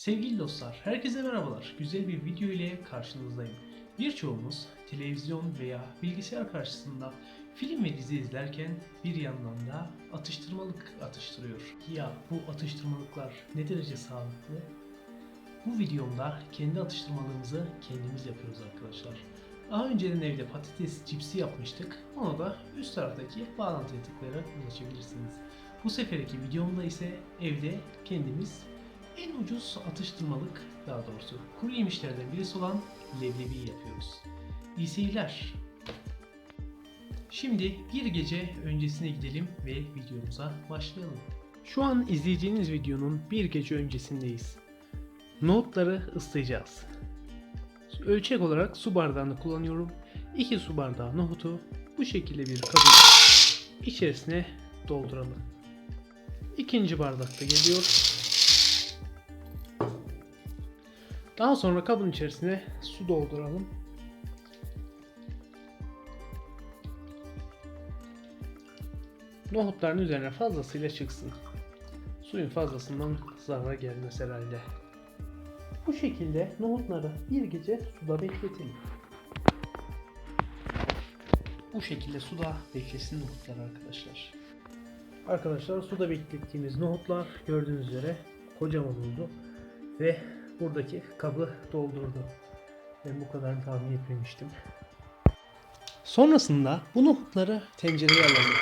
Sevgili dostlar, herkese merhabalar. Güzel bir video ile karşınızdayım. Birçoğumuz televizyon veya bilgisayar karşısında film ve dizi izlerken bir yandan da atıştırmalık atıştırıyor. Ya bu atıştırmalıklar ne derece sağlıklı? Bu videomda kendi atıştırmalığımızı kendimiz yapıyoruz arkadaşlar. Daha önceden evde patates cipsi yapmıştık. Ona da üst taraftaki bağlantıya tıklayarak ulaşabilirsiniz. Bu seferki videomda ise evde kendimiz en ucuz atıştırmalık daha doğrusu kuru yemişlerden birisi olan leblebi yapıyoruz. İyi seyirler. Şimdi bir gece öncesine gidelim ve videomuza başlayalım. Şu an izleyeceğiniz videonun bir gece öncesindeyiz. Nohutları ıslayacağız. Ölçek olarak su bardağını kullanıyorum. 2 su bardağı nohutu bu şekilde bir kabın içerisine dolduralım. İkinci bardakta geliyor. Daha sonra kabın içerisine su dolduralım. Nohutların üzerine fazlasıyla çıksın. Suyun fazlasından zarar gelmez herhalde. Bu şekilde nohutları bir gece suda bekletelim. Bu şekilde suda beklesin nohutlar arkadaşlar. Arkadaşlar suda beklettiğimiz nohutlar gördüğünüz üzere kocaman oldu ve buradaki kabı doldurdu. Ben bu kadar tahmin etmemiştim. Sonrasında bu nohutları tencereye alalım.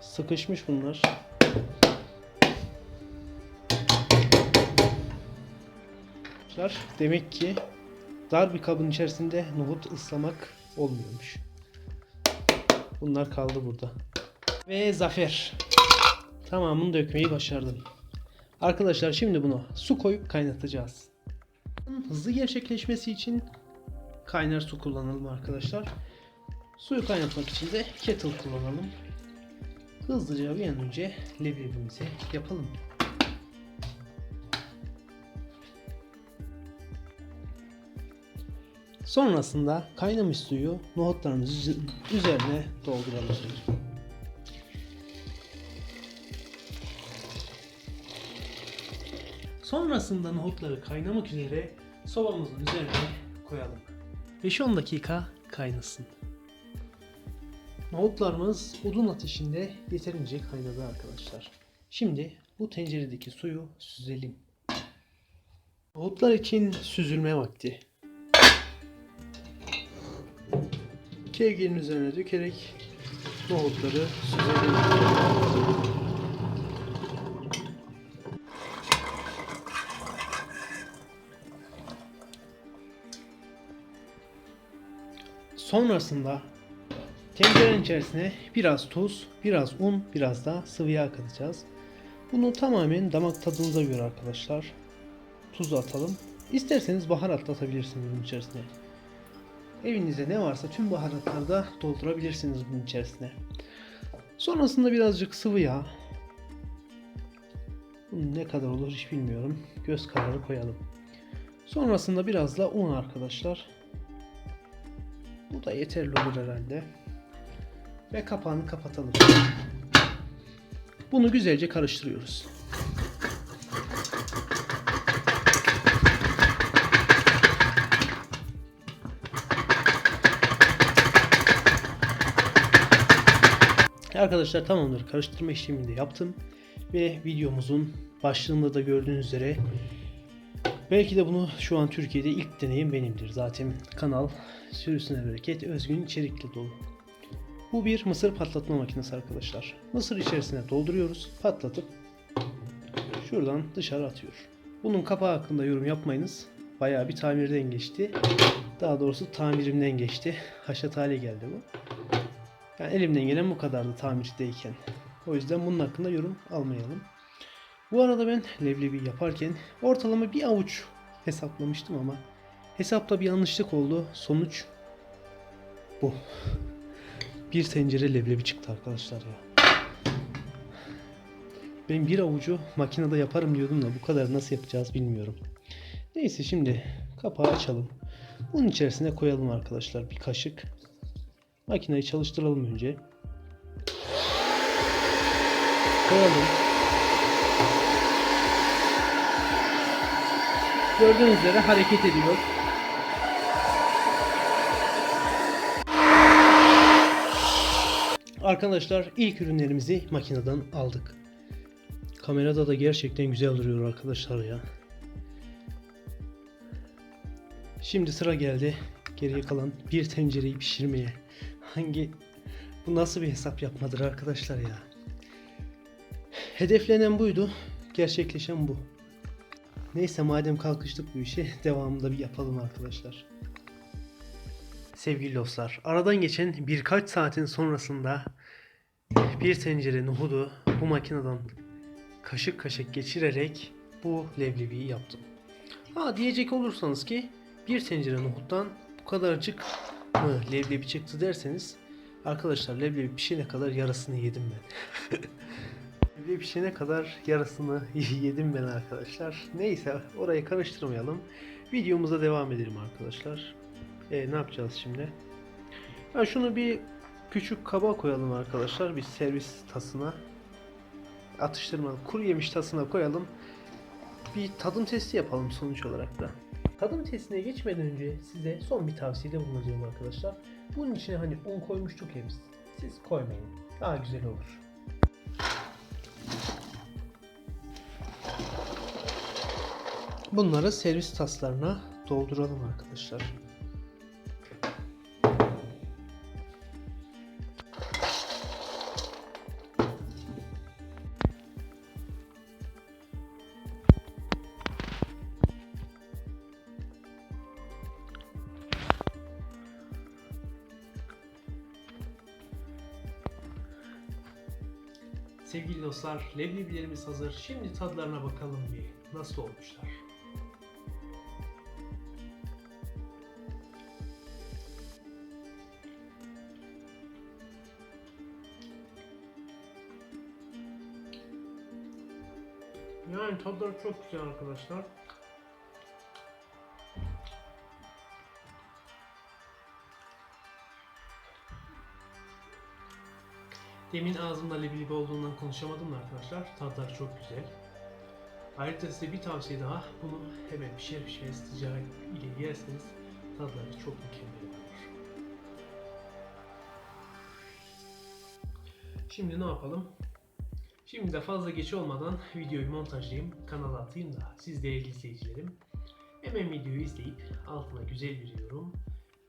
Sıkışmış bunlar. Demek ki dar bir kabın içerisinde nohut ıslamak olmuyormuş. Bunlar kaldı burada. Ve zafer. Tamamını dökmeyi başardım. Arkadaşlar şimdi bunu su koyup kaynatacağız. Hızlı gerçekleşmesi için kaynar su kullanalım arkadaşlar. Suyu kaynatmak için de kettle kullanalım. Hızlıca bir an önce leblebimizi yapalım. Sonrasında kaynamış suyu nohutlarımızın üzerine dolduralım. Sonrasında nohutları kaynamak üzere sobamızın üzerine koyalım. 5-10 dakika kaynasın. Nohutlarımız odun ateşinde yeterince kaynadı arkadaşlar. Şimdi bu tenceredeki suyu süzelim. Nohutlar için süzülme vakti. Kevgirin üzerine dökerek nohutları süzelim. Sonrasında tencerenin içerisine biraz tuz, biraz un, biraz da sıvı yağ katacağız. Bunu tamamen damak tadınıza göre arkadaşlar. Tuz atalım. İsterseniz baharat da atabilirsiniz bunun içerisine. Evinizde ne varsa tüm baharatları da doldurabilirsiniz bunun içerisine. Sonrasında birazcık sıvı yağ. Bunun ne kadar olur hiç bilmiyorum. Göz kararı koyalım. Sonrasında biraz da un arkadaşlar. Bu da yeterli olur herhalde. Ve kapağını kapatalım. Bunu güzelce karıştırıyoruz. Arkadaşlar tamamdır. Karıştırma işlemini de yaptım. Ve videomuzun başlığında da gördüğünüz üzere belki de bunu şu an Türkiye'de ilk deneyim benimdir. Zaten kanal sürüsüne bereket özgün içerikle dolu. Bu bir mısır patlatma makinesi arkadaşlar. Mısır içerisine dolduruyoruz, patlatıp şuradan dışarı atıyor. Bunun kapağı hakkında yorum yapmayınız. Bayağı bir tamirden geçti. Daha doğrusu tamirimden geçti. Haşat hale geldi bu. Yani elimden gelen bu kadardı tamirdeyken. O yüzden bunun hakkında yorum almayalım. Bu arada ben leblebi yaparken ortalama bir avuç hesaplamıştım ama hesapta bir yanlışlık oldu. Sonuç bu. Bir tencere leblebi çıktı arkadaşlar ya. Ben bir avucu makinede yaparım diyordum da bu kadar nasıl yapacağız bilmiyorum. Neyse şimdi kapağı açalım. Bunun içerisine koyalım arkadaşlar bir kaşık. Makineyi çalıştıralım önce. koyalım. Gördüğünüz üzere hareket ediyor. Arkadaşlar ilk ürünlerimizi makineden aldık. Kamerada da gerçekten güzel duruyor arkadaşlar ya. Şimdi sıra geldi geriye kalan bir tencereyi pişirmeye. Hangi bu nasıl bir hesap yapmadır arkadaşlar ya. Hedeflenen buydu. Gerçekleşen bu. Neyse madem kalkıştık bu işi devamında bir yapalım arkadaşlar. Sevgili dostlar, aradan geçen birkaç saatin sonrasında bir tencere nohudu bu makineden kaşık kaşık geçirerek bu leblebiyi yaptım. Ha diyecek olursanız ki bir tencere nohuttan bu kadarcık mı leblebi çıktı derseniz arkadaşlar leblebi pişene kadar yarısını yedim ben. leblebi pişene kadar yarısını yedim ben arkadaşlar. Neyse orayı karıştırmayalım. Videomuza devam edelim arkadaşlar. E, ne yapacağız şimdi? Ha, şunu bir küçük kaba koyalım arkadaşlar. Bir servis tasına. Atıştırma kuru yemiş tasına koyalım. Bir tadım testi yapalım sonuç olarak da. Tadım testine geçmeden önce size son bir tavsiyede bulunacağım arkadaşlar. Bunun içine hani un koymuştuk ya biz. Siz koymayın. Daha güzel olur. Bunları servis taslarına dolduralım arkadaşlar. Sevgili dostlar, leblebilerimiz hazır. Şimdi tadlarına bakalım bir. Nasıl olmuşlar? Yani tadları çok güzel arkadaşlar. Demin ağzımda leblebi olduğundan konuşamadım da arkadaşlar. Tadları çok güzel. Ayrıca size bir tavsiye daha. Bunu hemen pişer pişmez sıcağı ile yerseniz tadları çok mükemmel olur. Şimdi ne yapalım? Şimdi de fazla geç olmadan videoyu montajlayayım, kanala atayım da siz değerli izleyicilerim hemen videoyu izleyip altına güzel bir yorum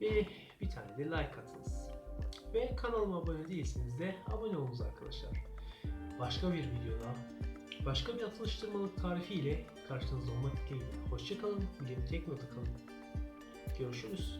ve bir tane de like atınız. Ve kanalıma abone değilseniz de abone olunuz arkadaşlar. Başka bir videoda, başka bir atıştırmalık tarifi ile karşınızda olmak dileğiyle. Hoşçakalın, bilim teknoda kalın. Görüşürüz.